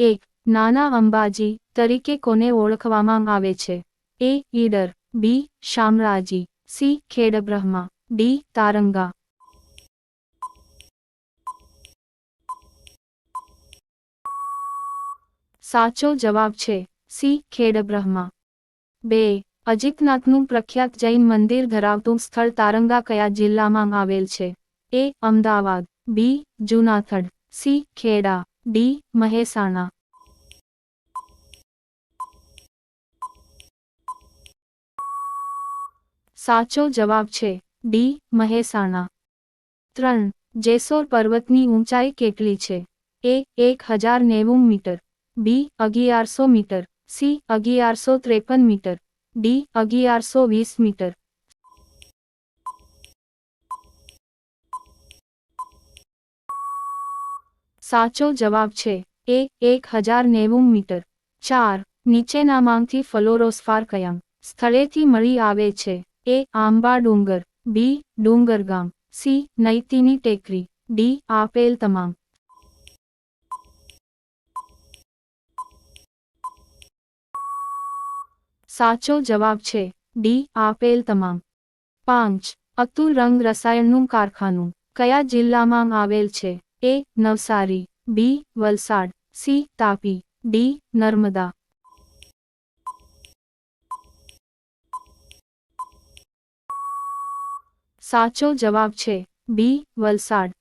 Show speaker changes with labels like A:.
A: એક નાના અંબાજી તરીકે કોને ઓળખવામાં આવે છે? A Idar, B Shamlaji C Khedbrahma, D Taranga. સાચો જવાબ છે, સી ખેડબ્રહ્મા. બે, અજિતનાથનું પ્રખ્યાત જૈન મંદિર ધરાવતું સ્થળ તારંગા કયા જિલ્લામાં આવેલ છે? A Ahmedabad, B Junagadh C Kheda D Mehsana સાચો જવાબ છે ડી મહેસાણા ત્રણ જેસોર પર્વતની ઊંચાઈ કેટલી છે એ એક હજાર નેવું મીટર બી અગિયારસો મીટર સી અગિયારસો ત્રેપન મીટર ડી અગિયારસો વીસ મીટર સાચો જવાબ છે એ એક હજાર નેવું મીટર. ચાર નીચેના નીચેનામાંથી ફલોરોસ્ફાર કયા સ્થળેથી મળી આવે છે? એ, આંબા ડુંગર. બી, ડુંગરગામ. સી, નૈતીની ટેકરી. ડી, આપેલ તમામ. સાચો જવાબ છે ડી, આપેલ તમામ. પાંચ, અતુલ રંગ રસાયણનું કારખાનું કયા જિલ્લામાં આવેલ છે? A Navsari B Valsad C Tapi D Narmada સાચો જવાબ છે બી વલસાડ